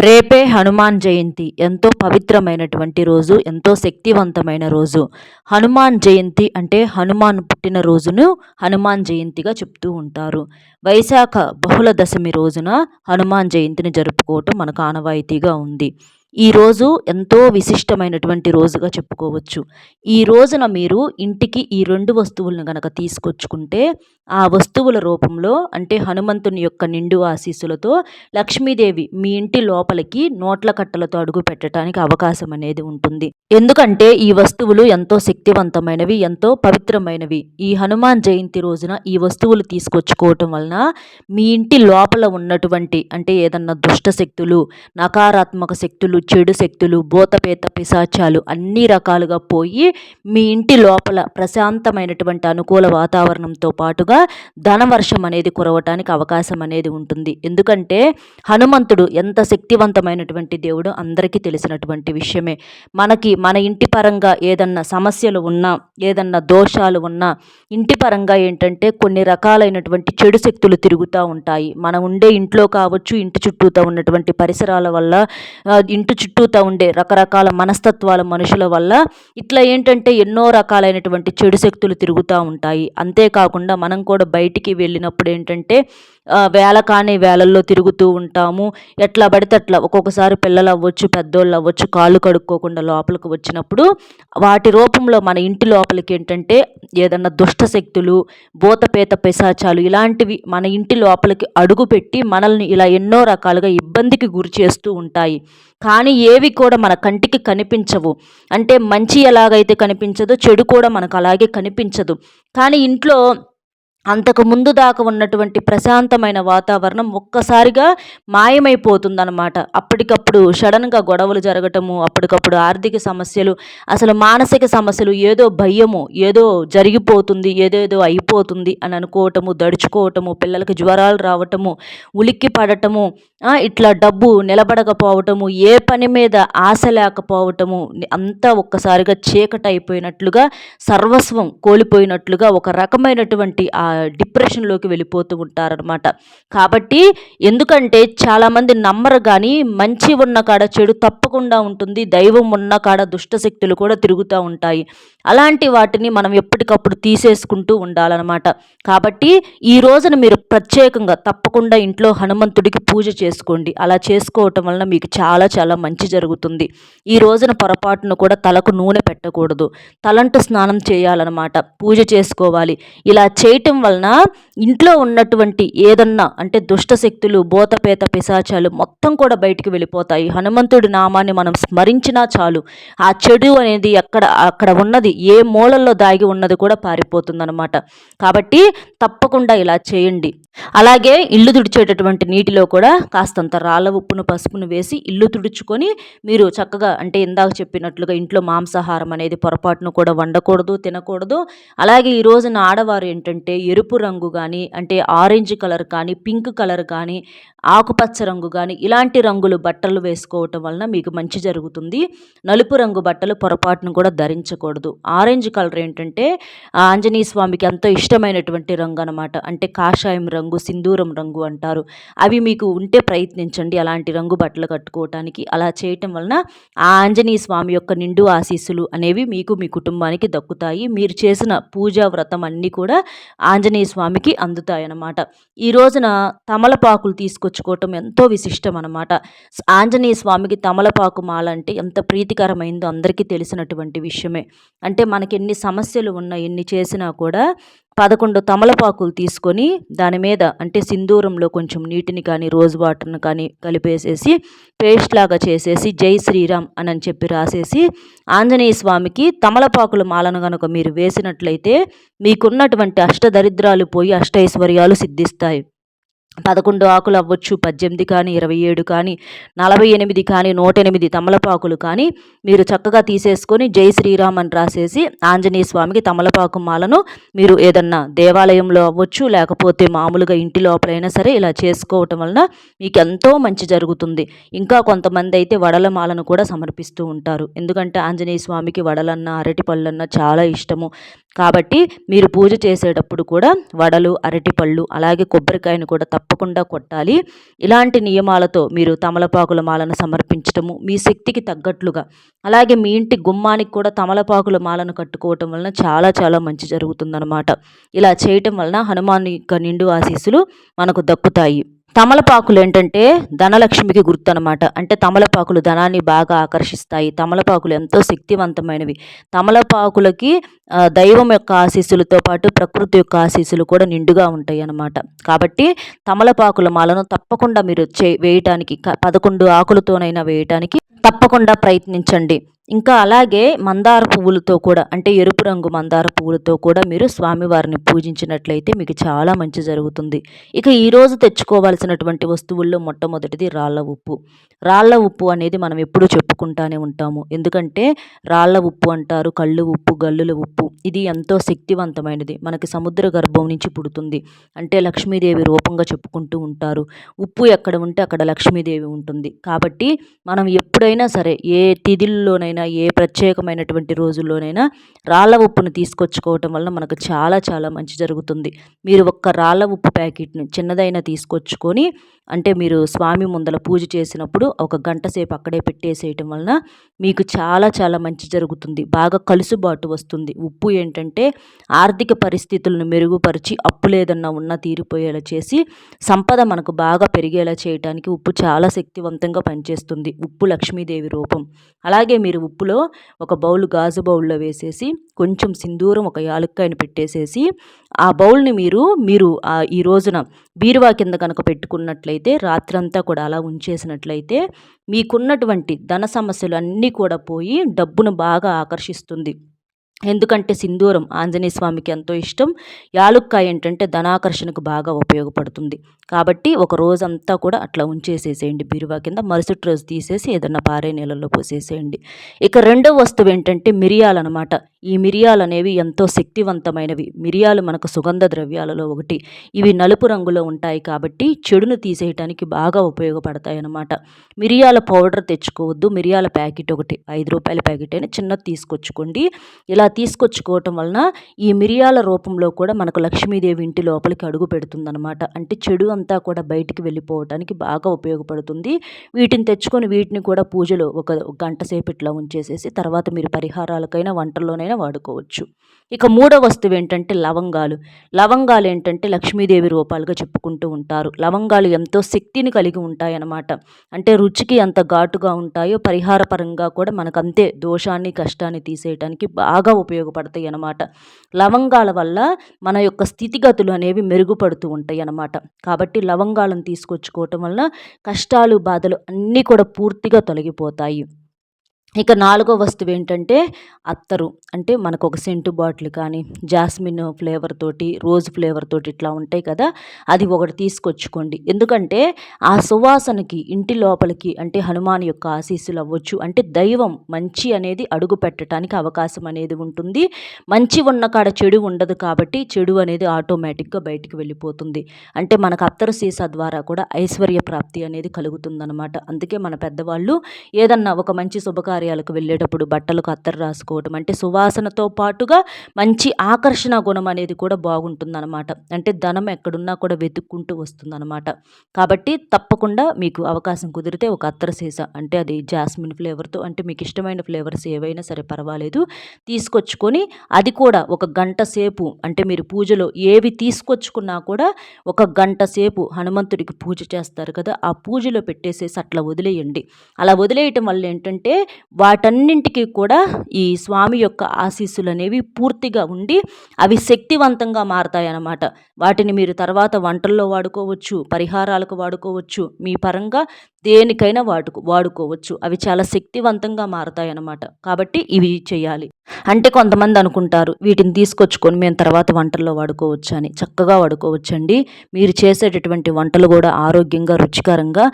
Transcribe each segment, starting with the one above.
రేపే హనుమాన్ జయంతి. ఎంతో పవిత్రమైనటువంటి రోజు ఎంతో శక్తివంతమైన రోజు. హనుమాన్ జయంతి అంటే హనుమాన్ పుట్టిన రోజును హనుమాన్ జయంతిగా చెప్తూ ఉంటారు. వైశాఖ బహుళ దశమి రోజున హనుమాన్ జయంతిని జరుపుకోవటం మనకు ఆనవాయితీగా ఉంది. ఈ రోజు ఎంతో విశిష్టమైనటువంటి రోజుగా చెప్పుకోవచ్చు. ఈ రోజున మీరు ఇంటికి ఈ రెండు వస్తువులను గనక తీసుకొచ్చుకుంటే ఆ వస్తువుల రూపంలో అంటే హనుమంతుని యొక్క నిండు ఆశీస్సులతో లక్ష్మీదేవి మీ ఇంటి లోపలికి నోట్ల కట్టలతో అడుగు పెట్టడానికి అవకాశం అనేది ఉంటుంది. ఎందుకంటే ఈ వస్తువులు ఎంతో శక్తివంతమైనవి ఎంతో పవిత్రమైనవి. ఈ హనుమాన్ జయంతి రోజున ఈ వస్తువులు తీసుకొచ్చుకోవటం వలన మీ ఇంటి లోపల ఉన్నటువంటి అంటే ఏదన్నా దుష్ట శక్తులు నకారాత్మక శక్తులు చెడు శక్తులు భూతపేత పిశాచాలు అన్ని రకాలుగా పోయి మీ ఇంటి లోపల ప్రశాంతమైనటువంటి అనుకూల వాతావరణంతో పాటుగా ధనవర్షం అనేది కురవటానికి అవకాశం అనేది ఉంటుంది. ఎందుకంటే హనుమంతుడు ఎంత శక్తివంతమైనటువంటి దేవుడు అందరికీ తెలిసినటువంటి విషయమే. మనకి మన ఇంటి పరంగా ఏదన్నా సమస్యలు ఉన్నా ఏదన్నా దోషాలు ఉన్నా ఇంటి పరంగా ఏంటంటే కొన్ని రకాలైనటువంటి చెడు శక్తులు తిరుగుతూ ఉంటాయి. మనం ఉండే ఇంట్లో కావచ్చు ఇంటి చుట్టూతో ఉన్నటువంటి పరిసరాల వల్ల ఇంటి చుట్టూతా ఉండే రకరకాల మనస్తత్వాల మనుషుల వల్ల ఇట్లా ఏంటంటే ఎన్నో రకాలైనటువంటి చెడు శక్తులు తిరుగుతూ ఉంటాయి. అంతేకాకుండా మనం కూడా బయటికి వెళ్ళినప్పుడు ఏంటంటే వేల కాని వేళల్లో తిరుగుతూ ఉంటాము. ఎట్లా పడితే అట్లా ఒక్కొక్కసారి పిల్లలు అవ్వచ్చు పెద్దోళ్ళు అవ్వచ్చు కాళ్ళు కడుక్కోకుండా లోపలికి వచ్చినప్పుడు వాటి రూపంలో మన ఇంటి లోపలికి ఏంటంటే ఏదన్నా దుష్ట శక్తులు భూతపేత పిశాచాలు ఇలాంటివి మన ఇంటి లోపలికి అడుగుపెట్టి మనల్ని ఇలా ఎన్నో రకాలుగా ఇబ్బందికి గురి చేస్తూ ఉంటాయి. కానీ ఏవి కూడా మన కంటికి కనిపించవు. అంటే మంచి ఎలాగైతే కనిపించదో చెడు కూడా మనకు అలాగే కనిపించదు. కానీ ఇంట్లో అంతకు ముందు దాకా ఉన్నటువంటి ప్రశాంతమైన వాతావరణం ఒక్కసారిగా మాయమైపోతుందన్నమాట. అప్పటికప్పుడు సడన్గా గొడవలు జరగటము అప్పటికప్పుడు ఆర్థిక సమస్యలు అసలు మానసిక సమస్యలు ఏదో భయము ఏదో జరిగిపోతుంది ఏదేదో అయిపోతుంది అని అనుకోవటము దడుచుకోవటము పిల్లలకి జ్వరాలు రావటము ఉలిక్కి పడటము ఇట్లా డబ్బు నిలబడకపోవటము ఏ పని మీద ఆశ లేకపోవటము అంతా ఒక్కసారిగా చీకటైపోయినట్లుగా సర్వస్వం కోల్పోయినట్లుగా ఒక రకమైనటువంటి ఆ డిప్రెషన్లోకి వెళ్ళిపోతూ ఉంటారనమాట కాబట్టి ఎందుకంటే చాలామంది నమ్మరు కానీ మంచి ఉన్న కాడ చెడు తప్పకుండా ఉంటుంది దైవం ఉన్న కాడ దుష్టశక్తులు కూడా తిరుగుతూ ఉంటాయి. అలాంటి వాటిని మనం ఎప్పటికప్పుడు తీసేసుకుంటూ ఉండాలన్నమాట. కాబట్టి ఈ రోజున మీరు ప్రత్యేకంగా తప్పకుండా ఇంట్లో హనుమంతుడికి పూజ చేసుకోండి. అలా చేసుకోవటం వలన మీకు చాలా చాలా మంచి జరుగుతుంది. ఈ రోజున పొరపాటును కూడా తలకు నూనె పెట్టకూడదు. తలంటు స్నానం చేయాలన్నమాట. పూజ చేసుకోవాలి. ఇలా చేయటం వలన ఇంట్లో ఉన్నటువంటి ఏదన్నా అంటే దుష్ట శక్తులు భూతపేత పిశాచాలు మొత్తం కూడా బయటికి వెళ్ళిపోతాయి. హనుమంతుడి నామాన్ని మనం స్మరించినా చాలు. ఆ చెడు అనేది ఎక్కడ అక్కడ ఉన్నది ఏ మూలల్లో దాగి ఉన్నది కూడా పారిపోతుందన్నమాట. కాబట్టి తప్పకుండా ఇలా చేయండి. అలాగే ఇల్లు తుడిచేటటువంటి నీటిలో కూడా కాస్తంత రాళ్ళ ఉప్పును పసుపును వేసి ఇల్లు తుడుచుకొని మీరు చక్కగా అంటే ఇందాక చెప్పినట్లుగా ఇంట్లో మాంసాహారం అనేది పొరపాటును కూడా వండకూడదు తినకూడదు. అలాగే ఈ రోజున ఆడవారు ఏంటంటే ఎరుపు రంగు కానీ అంటే ఆరెంజ్ కలర్ కానీ పింక్ కలర్ కానీ ఆకుపచ్చ రంగు కానీ ఇలాంటి రంగులు బట్టలు వేసుకోవటం వలన మీకు మంచి జరుగుతుంది. నలుపు రంగు బట్టలు పొరపాటును కూడా ధరించకూడదు. ఆరెంజ్ కలర్ ఏంటంటే ఆంజనేయ స్వామికి ఎంతో ఇష్టమైనటువంటి రంగు అనమాట అంటే కాషాయం రంగు సింధూరం రంగు అంటారు. అవి మీకు ఉంటే ప్రయత్నించండి అలాంటి రంగు బట్టలు కట్టుకోవటానికి. అలా చేయటం వలన ఆ ఆంజనేయ స్వామి యొక్క నిండు ఆశీస్సులు అనేవి మీకు మీ కుటుంబానికి దక్కుతాయి. మీరు చేసిన పూజా వ్రతం అన్నీ కూడా ఆంజనేయ స్వామికి అందుతాయన్నమాట. ఈ రోజున తమలపాకులు తీసుకొచ్చుకోవటం ఎంతో విశిష్టం అనమాట ఆంజనేయ స్వామికి తమలపాకు మాల అంటే ఎంత ప్రీతికరమైందో అందరికీ తెలిసినటువంటి విషయమే. అంటే మనకి ఎన్ని సమస్యలు ఉన్నా ఎన్ని చేసినా కూడా పదకొండు తమలపాకులు తీసుకొని దాని మీద అంటే సింధూరంలో కొంచెం నీటిని కానీ రోజ్ వాటర్ని కానీ కలిపేసేసి పేస్ట్ లాగా చేసేసి జై శ్రీరామ్ అని చెప్పి రాసేసి ఆంజనేయ స్వామికి తమలపాకుల మాలను కనుక మీరు వేసినట్లయితే మీకున్నటువంటి అష్టదరిద్రాలు పోయి అష్టైశ్వర్యాలు సిద్ధిస్తాయి. పదకొండు ఆకులు అవ్వచ్చు పద్దెనిమిది కానీ ఇరవై ఏడు కానీ నలభై ఎనిమిది కానీ నూట ఎనిమిది తమలపాకులు కానీ మీరు చక్కగా తీసేసుకొని జై శ్రీరామ్ అని రాసేసి ఆంజనేయ స్వామికి తమలపాకు మాలను మీరు ఏదన్నా దేవాలయంలో అవ్వచ్చు లేకపోతే మామూలుగా ఇంటి లోపలైనా సరే ఇలా చేసుకోవటం వలన మీకు ఎంతో మంచి జరుగుతుంది. ఇంకా కొంతమంది అయితే వడల మాలను కూడా సమర్పిస్తూ ఉంటారు. ఎందుకంటే ఆంజనేయ స్వామికి వడలన్న అరటి పళ్ళన్న చాలా ఇష్టము. కాబట్టి మీరు పూజ చేసేటప్పుడు కూడా వడలు అరటిపళ్ళు అలాగే కొబ్బరికాయను కూడా తప్పకుండా కొట్టాలి. ఇలాంటి నియమాలతో మీరు తమలపాకుల మాలను సమర్పించటము మీ శక్తికి తగ్గట్లుగా అలాగే మీ ఇంటి గుమ్మానికి కూడా తమలపాకుల మాలను కట్టుకోవటం వలన చాలా చాలా మంచి జరుగుతుందన్నమాట. ఇలా చేయటం వలన హనుమాన్ యొక్క నిండు ఆశీస్సులు మనకు దక్కుతాయి. తమలపాకులు ఏంటంటే ధనలక్ష్మికి గుర్తు అనమాట అంటే తమలపాకులు ధనాన్ని బాగా ఆకర్షిస్తాయి. తమలపాకులు ఎంతో శక్తివంతమైనవి. తమలపాకులకి దైవం యొక్క ఆశీస్సులతో పాటు ప్రకృతి యొక్క ఆశీస్సులు కూడా నిండుగా ఉంటాయి అన్నమాట కాబట్టి తమలపాకుల మాలను తప్పకుండా మీరు చే వేయటానికి పదకొండు ఆకులతోనైనా వేయటానికి తప్పకుండా ప్రయత్నించండి. ఇంకా అలాగే మందార పువ్వులతో కూడా అంటే ఎరుపు రంగు మందార పువ్వులతో కూడా మీరు స్వామివారిని పూజించినట్లయితే మీకు చాలా మంచి జరుగుతుంది. ఇక ఈరోజు తెచ్చుకోవాల్సినటువంటి వస్తువుల్లో మొట్టమొదటిది రాళ్ళ ఉప్పు. రాళ్ళ ఉప్పు అనేది మనం ఎప్పుడూ చెప్పుకుంటానే ఉంటాము. ఎందుకంటే రాళ్ళ ఉప్పు అంటారు కళ్ళు ఉప్పు గల్లుల ఉప్పు. ఇది ఎంతో శక్తివంతమైనది. మనకి సముద్ర గర్భం నుంచి పుడుతుంది. అంటే లక్ష్మీదేవి రూపంగా చెప్పుకుంటూ ఉంటారు. ఉప్పు ఎక్కడ ఉంటే అక్కడ లక్ష్మీదేవి ఉంటుంది. కాబట్టి మనం ఎప్పుడైనా సరే ఏ తిథిల్లోనైనా రోజులైనా ఏ ప్రత్యేకమైనటువంటి రోజుల్లోనైనా రాళ్ళ ఉప్పును తీసుకొచ్చుకోవటం వల్ల మనకు చాలా చాలా మంచి జరుగుతుంది. మీరు ఒక్క రాళ్ళ ఉప్పు ప్యాకెట్ని చిన్నదైనా తీసుకొచ్చుకొని అంటే మీరు స్వామి ముందల పూజ చేసినప్పుడు ఒక గంట సేపు అక్కడే పెట్టేసేయటం వలన మీకు చాలా చాలా మంచి జరుగుతుంది. బాగా కలుసుబాటు వస్తుంది. ఉప్పు ఏంటంటే ఆర్థిక పరిస్థితులను మెరుగుపరిచి అప్పు లేదన్నా ఉన్న తీరిపోయేలా చేసి సంపద మనకు బాగా పెరిగేలా చేయడానికి ఉప్పు చాలా శక్తివంతంగా పనిచేస్తుంది. ఉప్పు లక్ష్మీదేవి రూపం. అలాగే మీరు ఉప్పులో ఒక బౌల్ గాజు బౌల్లో వేసేసి కొంచెం సింధూరం ఒక యాలక్కాయని పెట్టేసేసి ఆ బౌల్ని మీరు మీరు ఈ రోజున బీరువా కింద కనుక పెట్టుకున్నట్లయితే రాత్రంతా కూడా అలా ఉంచేసినట్లయితే మీకున్నటువంటి ధన సమస్యలు అన్నీ కూడా పోయి డబ్బును బాగా ఆకర్షిస్తుంది. ఎందుకంటే సింధూరం ఆంజనేయ స్వామికి ఎంతో ఇష్టం. యాలుక్కాయ ఏంటంటే ధనాకర్షణకు బాగా ఉపయోగపడుతుంది. కాబట్టి ఒక రోజంతా కూడా అట్లా ఉంచేసేసేయండి బీరువా కింద. మరుసటి రోజు తీసేసి ఏదన్నా పారే నీళ్ళల్లో పోసేసేయండి. ఇక రెండో వస్తువు ఏంటంటే మిరియాలు అనమాట ఈ మిరియాలు అనేవి ఎంతో శక్తివంతమైనవి. మిరియాలు మనకు సుగంధ ద్రవ్యాలలో ఒకటి. ఇవి నలుపు రంగులో ఉంటాయి కాబట్టి చెడును తీసేయటానికి బాగా ఉపయోగపడతాయి అన్నమాట మిరియాల పౌడర్ తెచ్చుకోవద్దు. మిరియాల ప్యాకెట్ ఒకటి. ఐదు రూపాయల ప్యాకెట్ అయినా చిన్నది తీసుకొచ్చుకోండి. ఇలా తీసుకొచ్చుకోవటం వలన ఈ మిరియాల రూపంలో కూడా మనకు లక్ష్మీదేవి ఇంటి లోపలికి అడుగు పెడుతుందనమాట అంటే చెడు అంతా కూడా బయటికి వెళ్ళిపోవటానికి బాగా ఉపయోగపడుతుంది. వీటిని తెచ్చుకొని వీటిని కూడా పూజలో ఒక గంట సేపు ఇట్లా ఉంచేసేసి తర్వాత మీరు పరిహారాలకైనా వంటల్లోనైనా వాడుకోవచ్చు. ఇక మూడో వస్తువు ఏంటంటే లవంగాలు. లవంగాలు ఏంటంటే లక్ష్మీదేవి రూపాలుగా చెప్పుకుంటూ ఉంటారు. లవంగాలు ఎంతో శక్తిని కలిగి ఉంటాయన్నమాట. అంటే రుచికి ఎంత ఘాటుగా ఉంటాయో పరిహార పరంగా కూడా మనకంతే దోషాన్ని కష్టాన్ని తీసేయటానికి బాగా ఉపయోగపడతాయి అన్నమాట లవంగాల వల్ల మన యొక్క స్థితిగతులు అనేవి మెరుగుపడుతూ ఉంటాయి అన్నమాట కాబట్టి లవంగాలను తీసుకొచ్చుకోవటం వల్ల కష్టాలు బాధలు అన్నీ కూడా పూర్తిగా తొలగిపోతాయి. ఇక నాలుగో వస్తువు ఏంటంటే అత్తరు. అంటే మనకు ఒక సెంటు బాటిల్ కానీ జాస్మిన్ ఫ్లేవర్ తోటి రోజ్ ఫ్లేవర్ తోటి ఇట్లా ఉంటాయి కదా అది ఒకటి తీసుకొచ్చుకోండి. ఎందుకంటే ఆ సువాసనకి ఇంటి లోపలికి అంటే హనుమాన్ యొక్క ఆశీస్సులు అవ్వచ్చు. అంటే దైవం మంచి అనేది అడుగు పెట్టడానికి అవకాశం అనేది ఉంటుంది. మంచి ఉన్న కాడ చెడు ఉండదు కాబట్టి చెడు అనేది ఆటోమేటిక్గా బయటికి వెళ్ళిపోతుంది. అంటే మనకు అత్తరు సీసా ద్వారా కూడా ఐశ్వర్య ప్రాప్తి అనేది కలుగుతుందన్నమాట. అందుకే మన పెద్దవాళ్ళు ఏదన్నా ఒక మంచి శుభకార్యం శుభకార్యాలకు వెళ్ళేటప్పుడు బట్టలకు అత్తరు రాసుకోవటం అంటే సువాసనతో పాటుగా మంచి ఆకర్షణ గుణం అనేది కూడా బాగుంటుందన్నమాట. అంటే ధనం ఎక్కడున్నా కూడా వెతుక్కుంటూ వస్తుందన్నమాట. కాబట్టి తప్పకుండా మీకు అవకాశం కుదిరితే ఒక అత్తర సీస అంటే అది జాస్మిన్ ఫ్లేవర్తో అంటే మీకు ఇష్టమైన ఫ్లేవర్స్ ఏవైనా సరే పర్వాలేదు తీసుకొచ్చుకొని అది కూడా ఒక గంట సేపు అంటే మీరు పూజలో ఏవి తీసుకొచ్చుకున్నా కూడా ఒక గంట సేపు హనుమంతుడికి పూజ చేస్తారు కదా ఆ పూజలో పెట్టేసేసి అట్లా వదిలేయండి. అలా వదిలేయటం వల్ల ఏంటంటే వాటన్నింటికి కూడా ఈ స్వామి యొక్క ఆశీస్సులు అనేవి పూర్తిగా ఉండి అవి శక్తివంతంగా మారతాయి అన్నమాట వాటిని మీరు తర్వాత వంటల్లో వాడుకోవచ్చు పరిహారాలకు వాడుకోవచ్చు మీ పరంగా దేనికైనా వాడుకో వాడుకోవచ్చు. అవి చాలా శక్తివంతంగా మారతాయి అన్నమాట కాబట్టి ఇవి చేయాలి. అంటే కొంతమంది అనుకుంటారు వీటిని తీసుకొచ్చుకొని మేము తర్వాత వంటల్లో వాడుకోవచ్చు అని. చక్కగా వాడుకోవచ్చండి. మీరు చేసేటటువంటి వంటలు కూడా ఆరోగ్యంగా రుచికరంగా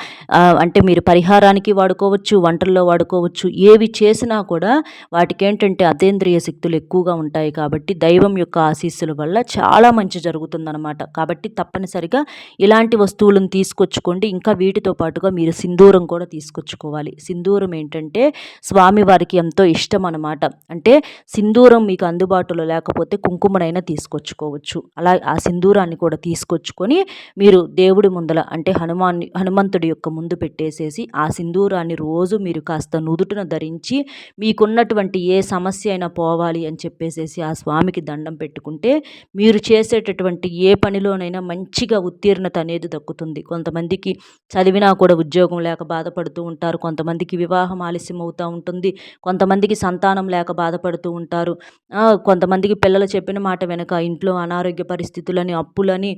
అంటే మీరు పరిహారానికి వాడుకోవచ్చు వంటల్లో వాడుకోవచ్చు ఏవి చేసినా కూడా వాటికి ఏంటంటే అతేంద్రియ శక్తులు ఎక్కువగా ఉంటాయి కాబట్టి దైవం యొక్క ఆశీస్సుల వల్ల చాలా మంచి జరుగుతుందన్నమాట. కాబట్టి తప్పనిసరిగా ఇలాంటి వస్తువులను తీసుకొచ్చుకోండి. ఇంకా వీటితో పాటుగా మీరు సింధూరం కూడా తీసుకొచ్చుకోవాలి. సింధూరం ఏంటంటే స్వామివారికి ఎంతో ఇష్టం అనమాట అంటే సింధూరం మీకు అందుబాటులో లేకపోతే కుంకుమనైనా తీసుకొచ్చుకోవచ్చు. అలా ఆ సింధూరాన్ని కూడా తీసుకొచ్చుకొని మీరు దేవుడి ముందల అంటే హనుమాన్ హనుమంతుడి యొక్క ముందు పెట్టేసేసి ఆ సింధూరాన్ని రోజు మీరు కాస్త నుదుటను ధరించి మీకున్నటువంటి ఏ సమస్య అయినా పోవాలి అని చెప్పేసేసి ఆ స్వామికి దండం పెట్టుకుంటే మీరు చేసేటటువంటి ఏ పనిలోనైనా మంచిగా ఉత్తీర్ణత అనేది దక్కుతుంది. కొంతమందికి చదివినా కూడా ఉద్యోగం లేక బాధపడుతూ ఉంటారు. కొంతమందికి వివాహం ఆలస్యం అవుతూ ఉంటుంది. కొంతమందికి సంతానం లేక బాధపడుతూ ఉంటారు. కొంతమందికి పిల్లలు చెప్పిన మాట వెనక ఇంట్లో అనారోగ్య పరిస్థితులని అప్పులని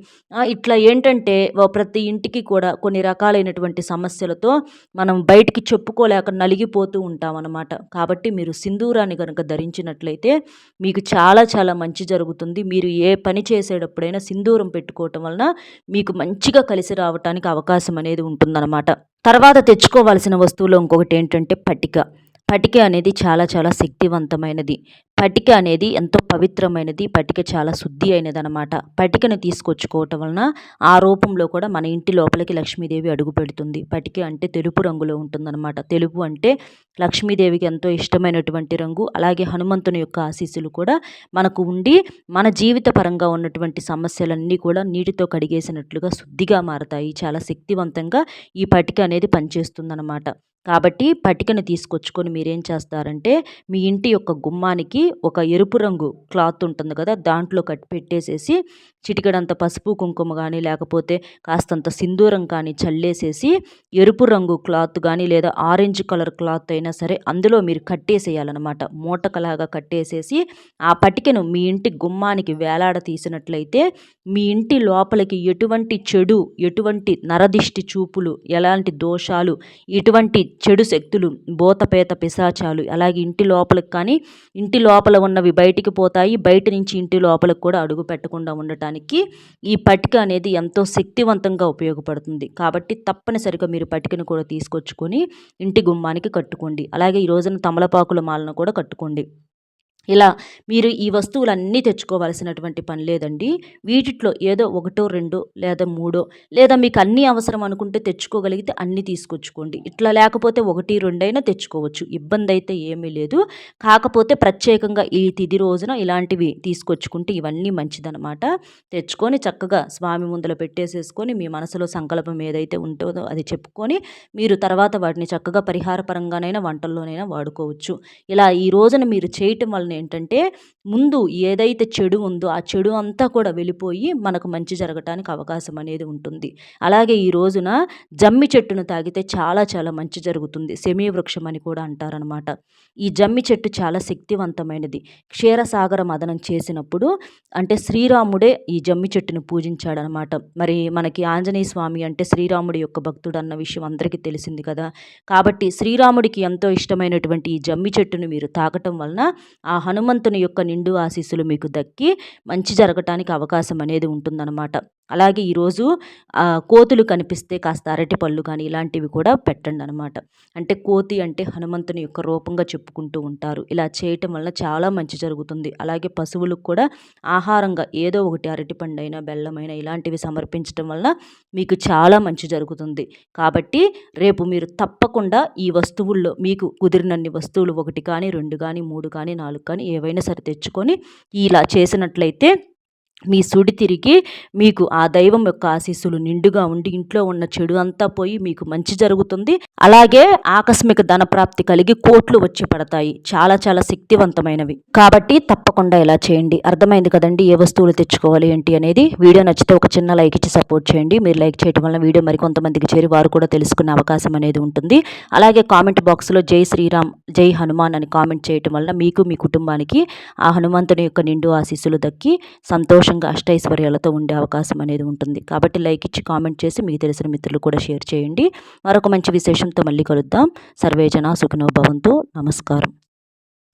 ఇట్లా ఏంటంటే ప్రతి ఇంటికి కూడా కొన్ని రకాలైనటువంటి సమస్యలతో మనం బయటికి చెప్పుకోలేక నలిగిపోతూ ఉంటాం అన్నమాట కాబట్టి మీరు సింధూరాన్ని కనుక ధరించినట్లయితే మీకు చాలా చాలా మంచి జరుగుతుంది. మీరు ఏ పని చేసేటప్పుడైనా సింధూరం పెట్టుకోవటం వలన మీకు మంచిగా కలిసి రావటానికి అవకాశం అనేది ఉంటుందన్నమాట. తర్వాత తెచ్చుకోవాల్సిన వస్తువులో ఇంకొకటి ఏంటంటే పట్టిక. పటిక అనేది చాలా చాలా శక్తివంతమైనది. పటిక అనేది ఎంతో పవిత్రమైనది. పటిక చాలా శుద్ధి అయినది అనమాట పటికను తీసుకొచ్చుకోవటం వలన ఆ రూపంలో కూడా మన ఇంటి లోపలికి లక్ష్మీదేవి అడుగు పెడుతుంది. పటిక అంటే తెలుపు రంగులో ఉంటుందన్నమాట. తెలుపు అంటే లక్ష్మీదేవికి ఎంతో ఇష్టమైనటువంటి రంగు. అలాగే హనుమంతుని యొక్క ఆశీస్సులు కూడా మనకు ఉండి మన జీవిత పరంగా ఉన్నటువంటి సమస్యలన్నీ కూడా నీటితో కడిగేసినట్లుగా శుద్ధిగా మారతాయి. చాలా శక్తివంతంగా ఈ పటిక అనేది పనిచేస్తుందన్నమాట. కాబట్టి పటికను తీసుకొచ్చుకొని మీరేం చేస్తారంటే మీ ఇంటి యొక్క గుమ్మానికి ఒక ఎరుపు రంగు క్లాత్ ఉంటుంది కదా దాంట్లో కట్టి పెట్టేసేసి చిటికడంత పసుపు కుంకుమ కానీ లేకపోతే కాస్తంత సింధూరం కానీ చల్లేసేసి ఎరుపు రంగు క్లాత్ కానీ లేదా ఆరెంజ్ కలర్ క్లాత్ అయినా సరే అందులో మీరు కట్టేసేయాలన్నమాట. మూటకలాగా కట్టేసేసి ఆ పటికను మీ ఇంటి గుమ్మానికి వేలాడ తీసినట్లయితే మీ ఇంటి లోపలికి ఎటువంటి చెడు ఎటువంటి నరదిష్టి చూపులు ఎలాంటి దోషాలు ఇటువంటి చెడు శక్తులు భూతపేత పిశాచాలు అలాగే ఇంటి లోపలికి కానీ ఇంటి లోపల ఉన్నవి బయటికి పోతాయి. బయట నుంచి ఇంటి లోపలికి కూడా అడుగు పెట్టకుండా ఉండటానికి ఈ పటిక అనేది ఎంతో శక్తివంతంగా ఉపయోగపడుతుంది. కాబట్టి తప్పనిసరిగా మీరు పట్టికను కూడా తీసుకొచ్చుకొని ఇంటి గుమ్మానికి కట్టుకోండి. అలాగే ఈ రోజున తమలపాకుల మాలను కూడా కట్టుకోండి. ఇలా మీరు ఈ వస్తువులన్నీ తెచ్చుకోవాల్సినటువంటి పని లేదండి. వీటిలో ఏదో ఒకటో రెండో లేదా మూడో లేదా మీకు అన్నీ అవసరం అనుకుంటే తెచ్చుకోగలిగితే అన్నీ తీసుకొచ్చుకోండి. ఇట్లా లేకపోతే ఒకటి రెండైనా తెచ్చుకోవచ్చు. ఇబ్బంది అయితే ఏమీ లేదు. కాకపోతే ప్రత్యేకంగా ఈ తిది రోజున ఇలాంటివి తీసుకొచ్చుకుంటే ఇవన్నీ మంచిదనమాట తెచ్చుకొని చక్కగా స్వామి ముందల పెట్టేసేసుకొని మీ మనసులో సంకల్పం ఏదైతే ఉంటుందో అది చెప్పుకొని మీరు తర్వాత వాటిని చక్కగా పరిహారపరంగానైనా వంటల్లోనైనా వాడుకోవచ్చు. ఇలా ఈ రోజున మీరు చేయటం వలన ఏంటంటే ముందు ఏదైతే చెడు ఉందో ఆ చెడు అంతా కూడా వెళ్ళిపోయి మనకు మంచి జరగటానికి అవకాశం అనేది ఉంటుంది. అలాగే ఈ రోజున జమ్మి చెట్టును తాగితే చాలా చాలా మంచి జరుగుతుంది. సెమీ వృక్షం అని కూడా అంటారనమాట ఈ జమ్మి చెట్టు చాలా శక్తివంతమైనది. క్షీరసాగర మదనం చేసినప్పుడు అంటే శ్రీరాముడే ఈ జమ్మి చెట్టును పూజించాడనమాట మరి మనకి ఆంజనేయ స్వామి అంటే శ్రీరాముడి యొక్క భక్తుడు అన్న విషయం అందరికీ తెలిసింది కదా. కాబట్టి శ్రీరాముడికి ఎంతో ఇష్టమైనటువంటి ఈ జమ్మి చెట్టును మీరు తాగటం వలన ఆ హనుమంతుని యొక్క నిండు ఆశీస్సులు మీకు దక్కి మంచి జరగటానికి అవకాశం అనేది ఉంటుందన్నమాట. అలాగే ఈరోజు కోతులు కనిపిస్తే కాస్త అరటి పళ్ళు కానీ ఇలాంటివి కూడా పెట్టండి అనమాట అంటే కోతి అంటే హనుమంతుని యొక్క రూపంగా చెప్పుకుంటూ ఉంటారు. ఇలా చేయటం వల్ల చాలా మంచి జరుగుతుంది. అలాగే పశువులకు కూడా ఆహారంగా ఏదో ఒకటి అరటిపండు అయినా బెల్లమైనా ఇలాంటివి సమర్పించడం వల్ల మీకు చాలా మంచి జరుగుతుంది. కాబట్టి రేపు మీరు తప్పకుండా ఈ వస్తువుల్లో మీకు కుదిరినన్ని వస్తువులు ఒకటి కానీ రెండు కానీ మూడు కానీ నాలుగు కానీ ఏవైనా సరే తెచ్చుకొని ఇలా చేసినట్లయితే మీ సుడి తిరిగి మీకు ఆ దైవం యొక్క ఆశీస్సులు నిండుగా ఉండి ఇంట్లో ఉన్న చెడు అంతా పోయి మీకు మంచి జరుగుతుంది. అలాగే ఆకస్మిక ధన ప్రాప్తి కలిగి కోట్లు వచ్చి పడతాయి. చాలా చాలా శక్తివంతమైనవి. కాబట్టి తప్పకుండా ఇలా చేయండి. అర్థమైంది కదండి ఏ వస్తువులు తెచ్చుకోవాలి ఏంటి అనేది? వీడియో నచ్చితే ఒక చిన్న లైక్ ఇచ్చి సపోర్ట్ చేయండి. మీరు లైక్ చేయడం వల్ల వీడియో మరి కొంతమందికి చేరి వారు కూడా తెలుసుకునే అవకాశం అనేది ఉంటుంది. అలాగే కామెంట్ బాక్స్లో జై శ్రీరామ్ జై హనుమాన్ అని కామెంట్ చేయటం వల్ల మీకు మీ కుటుంబానికి ఆ హనుమంతుని యొక్క నిండు ఆశీస్సులు దక్కి సంతోషం సంతోషంగా అష్టైశ్వర్యాలతో ఉండే అవకాశం అనేది ఉంటుంది. కాబట్టి లైక్ ఇచ్చి కామెంట్ చేసి మీకు తెలిసిన మిత్రులు కూడా షేర్ చేయండి. మరొక మంచి విశేషంతో మళ్ళీ కలుద్దాం. సర్వేజన సుఖనో భవంతు. నమస్కారం.